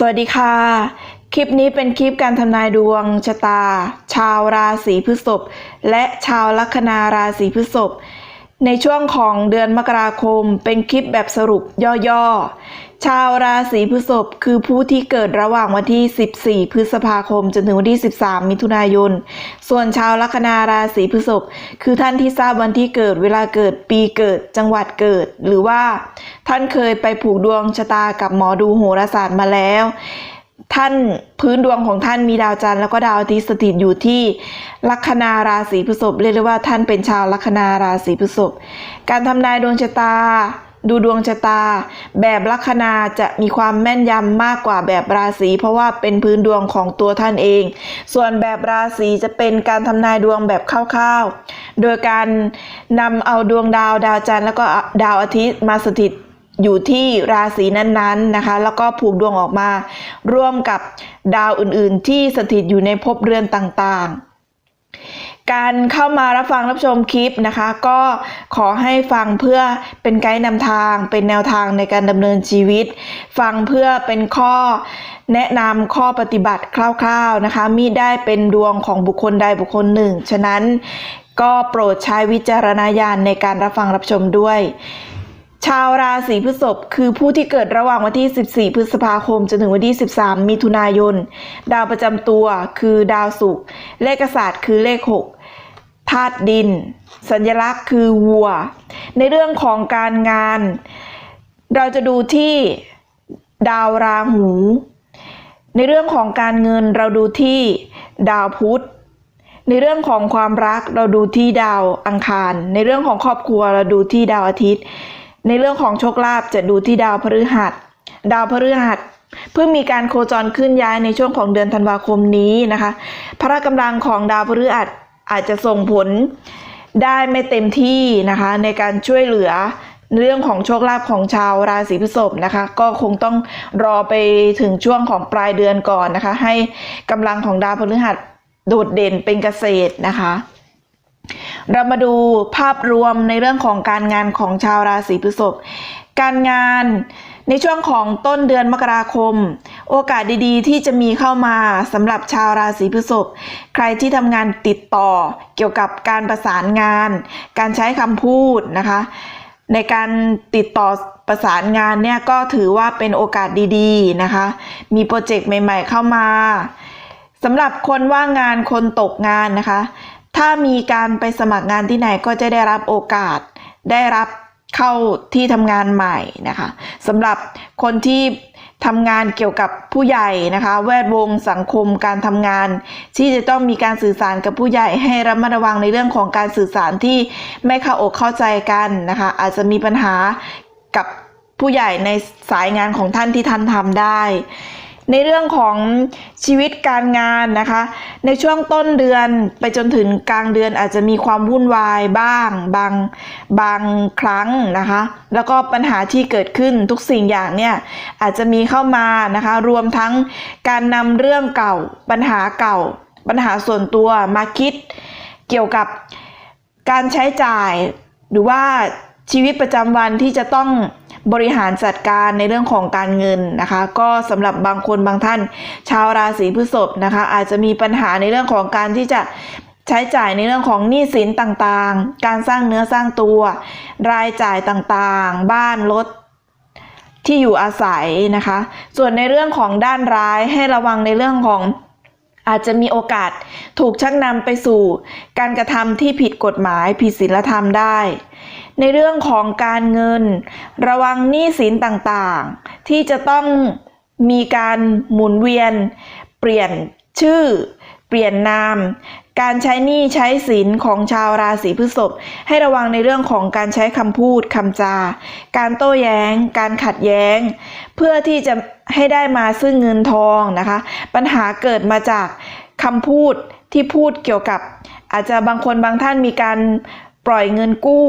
สวัสดีค่ะ คลิปนี้เป็นคลิปการทำนายดวงชะตา ชาวราศีพฤษภและชาวลัคนาราศีพฤษภ ในช่วงของเดือนมกราคมเป็นคลิปแบบสรุปย่อๆ ชาวราศีพฤษภคือผู้ที่เกิดระหว่างวันที่ 14 พฤษภาคม จนถึงวันที่ 13 มิถุนายน ส่วนชาวลัคนาราศีพฤษภคือท่านที่ทราบวันที่เกิดเวลาเกิดปีเกิดจังหวัดเกิด หรือว่าท่านเคยไปผูกดวงชะตากับหมอดูโหราศาสตร์มาแล้ว ท่านพื้นดวงของท่านมีดาวจันทร์แล้วก็ดาวอาทิตย์สถิตอยู่ที่ลัคนาราศีพฤษภเรียกได้ว่าท่านเป็นชาวลัคนาราศีพฤษภการทำนายดวงชะตา ดูดวงชะตา แบบลัคนาจะมีความแม่นยำมากกว่าแบบราศีเพราะว่าเป็นพื้นดวงของตัวท่านเอง ส่วนแบบราศีจะเป็นการทำนายดวงแบบคร่าวๆ โดยการนำเอาดวงดาวดาวจันทร์แล้วก็ดาวอาทิตย์มาสถิต อยู่ที่ราศีนั้นๆนะคะ แล้วก็ผูกดวงออกมา ร่วมกับดาวอื่นๆ ที่สถิตอยู่ในภพเรือนต่างๆการเข้ามารับฟังรับชมคลิปนะคะ ก็ขอให้ฟังเพื่อเป็นไกด์นำทาง เป็นแนวทางในการดำเนินชีวิต ฟังเพื่อเป็นข้อแนะนำข้อปฏิบัติคร่าวๆนะคะมิได้เป็นดวงของบุคคลใดบุคคลหนึ่ง ฉะนั้นก็โปรดใช้วิจารณญาณในการรับฟังรับชมด้วย ชาวราศีพฤษภคือผู้ที่เกิดระหว่างวันที่ 14 พฤษภาคม จนถึงวันที่ 13 มิถุนายน ดาวประจำตัวคือดาวศุกร์เลขศาสตร์คือเลข 6 ธาตุดิน สัญลักษณ์คือวัว ในเรื่องของการงาน เราจะดูที่ดาวราหู ในเรื่องของการเงินเราดูที่ดาวพุธในเรื่องของความรักเราดูที่ดาวอังคาร ในเรื่องของครอบครัวเราดูที่ดาวอาทิตย์ ในเรื่องของโชคลาภจะดูที่ดาวพฤหัส ดาวพฤหัสเพิ่งมีการโคจรขึ้นย้ายในช่วงของเดือนธันวาคมนี้นะคะพละกำลังของดาวพฤหัสอาจจะส่งผลได้ไม่เต็มที่นะคะ ในการช่วยเหลือเรื่องของโชคลาภของชาวราศีพฤษภนะคะ ก็คงต้องรอไปถึงช่วงของปลายเดือนก่อนนะคะ ให้กำลังของดาวพฤหัสโดดเด่นเป็นเกษตรนะคะ เรามาดูภาพรวมในเรื่องของการงานของชาวราศีพฤษภการงานในช่วงของต้นเดือนมกราคม โอกาสดีๆ ที่จะมีเข้ามาสำหรับชาวราศีพฤษภใครที่ทำงานติดต่อเกี่ยวกับการประสานงาน การใช้คำพูดนะคะ ในการติดต่อประสานงานเนี่ยก็ถือว่าเป็นโอกาสดีๆนะคะ มีโปรเจกต์ใหม่ ๆ เข้ามาสำหรับคนว่างงานคนตกงานนะคะ ถ้ามีการไปสมัครงานที่ไหนก็จะได้รับโอกาส ได้รับเข้าที่ทำงานใหม่นะคะสำหรับคนที่ทำงานเกี่ยวกับผู้ใหญ่นะคะ แวดวงสังคมการทำงาน ที่จะต้องมีการสื่อสารกับผู้ใหญ่ให้ระมัดระวังในเรื่องของการสื่อสารที่ไม่เข้าอกเข้าใจกันนะคะ อาจจะมีปัญหากับผู้ใหญ่ในสายงานของท่านที่ท่านทำได้ ในเรื่องของชีวิตการงานนะคะ ในช่วงต้นเดือนไปจนถึงกลางเดือนอาจจะมีความวุ่นวายบ้าง บางบางครั้งนะคะ แล้วก็ปัญหาที่เกิดขึ้นทุกสิ่งอย่างเนี่ยอาจจะมีเข้ามานะคะ รวมทั้งการนำเรื่องเก่าปัญหาเก่า ปัญหาส่วนตัวมาคิดเกี่ยวกับการใช้จ่ายหรือว่า ชีวิตประจำวันที่จะต้องบริหารจัดการในเรื่องของการเงินนะคะ ก็สำหรับบางคนบางท่าน ชาวราศีพฤษภนะคะ อาจจะมีปัญหาในเรื่องของการที่จะใช้จ่ายในเรื่องของหนี้สินต่างๆ การสร้างเนื้อสร้างตัว รายจ่ายต่างๆ บ้านรถที่อยู่อาศัยนะคะ ส่วนในเรื่องของด้านร้ายให้ระวังในเรื่องของ อาจจะมีโอกาสถูกชักนำไปสู่ การกระทำที่ผิดกฎหมายผิดศีลธรรมได้ ในเรื่องของการเงิน ระวังหนี้สินต่างๆ ที่จะต้องมีการหมุนเวียน เปลี่ยนชื่อ เปลี่ยนนาม การใช้หนี้ใช้สินของชาวราศีพฤษภให้ระวังในเรื่องของการใช้คำพูดคำจา การโต้แย้ง การขัดแย้ง เพื่อที่จะให้ได้มาซึ่งเงินทองนะคะ ปัญหาเกิดมาจากคำพูดที่พูดเกี่ยวกับ อาจจะบางคนบางท่านมีการปล่อยเงินกู้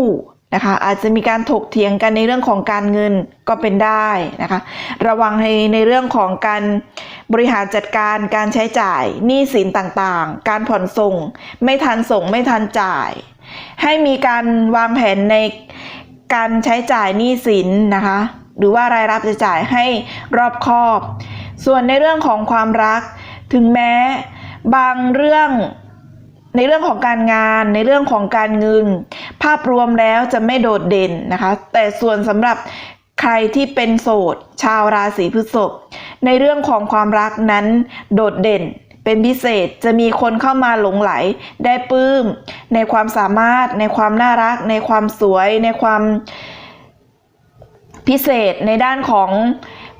นะคะอาจจะมีการถกเถียงกันในเรื่องของการเงินก็เป็นได้นะคะระวังในในเรื่องของการบริหารจัดการการใช้จ่ายหนี้สินต่างๆ การผ่อนส่ง ไม่ทันส่งไม่ทันจ่าย ให้มีการวางแผนในการใช้จ่ายหนี้สินนะคะหรือว่ารายรับรายจ่ายให้รอบคอบ ส่วนในเรื่องของความรักถึงแม้บางเรื่อง ในเรื่องของการงานในเรื่องของการเงิน ภาพรวมแล้วจะไม่โดดเด่นนะคะ แต่ส่วนสำหรับใครที่เป็นโสด ชาวราศีพฤษภในเรื่องของความรักนั้นโดดเด่นเป็นพิเศษจะมีคนเข้ามาหลงไหล ได้ปลื้มในความสามารถ ในความน่ารัก ในความสวย ในความพิเศษในด้านของ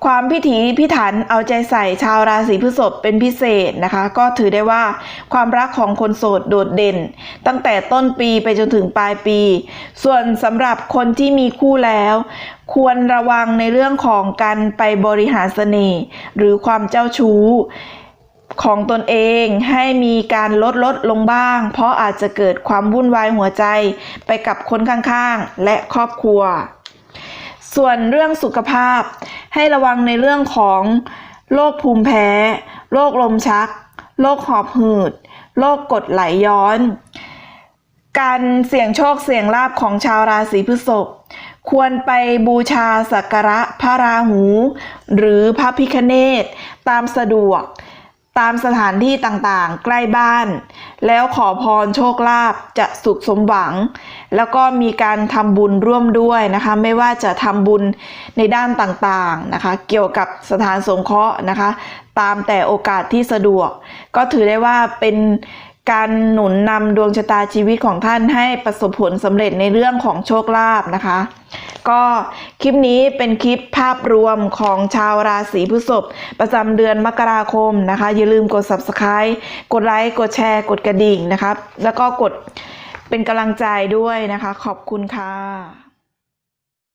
ความพิถีพิถันเอาใจใส่ชาวราศีพฤษภเป็นพิเศษนะคะ ก็ถือได้ว่าความรักของคนโสดโดดเด่น ตั้งแต่ต้นปีไปจนถึงปลายปี ส่วนสำหรับคนที่มีคู่แล้ว ควรระวังในเรื่องของการไปบริหารเสน่ห์หรือความเจ้าชู้ของตนเองให้มีการลดลดลงบ้าง เพราะอาจจะเกิดความวุ่นวายหัวใจไปกับคนข้างๆ และครอบครัว ส่วนเรื่องสุขภาพ ให้ระวังในเรื่องของโรคภูมิแพ้ โรคลมชัก โรคหอบหืด โรคกรดไหลย้อน การเสี่ยงโชคเสี่ยงลาภของชาวราศีพฤษภควรไปบูชาสักการะพระราหู หรือพระพิคเนตตามสะดวก ตามสถานที่ต่างๆ ใกล้บ้าน แล้วขอพรโชคลาภจะสุขสมหวัง แล้วก็มีการทำบุญร่วมด้วยนะคะ ไม่ว่าจะทำบุญในด้านต่างๆนะคะ เกี่ยวกับสถานสงเคราะห์นะคะ ตามแต่โอกาสที่สะดวก ก็ถือได้ว่าเป็น การหนุนนำดวงชะตาชีวิตของท่านให้ประสบผลสำเร็จในเรื่องของโชคลาภนะคะ ก็คลิปนี้เป็นคลิปภาพรวมของชาวราศีพฤษภประจำเดือนมกราคมนะคะ อย่าลืมกด subscribe กดไลค์กดแชร์กดกระดิ่งนะครับ แล้วก็กดเป็นกำลังใจด้วยนะคะ ขอบคุณค่ะ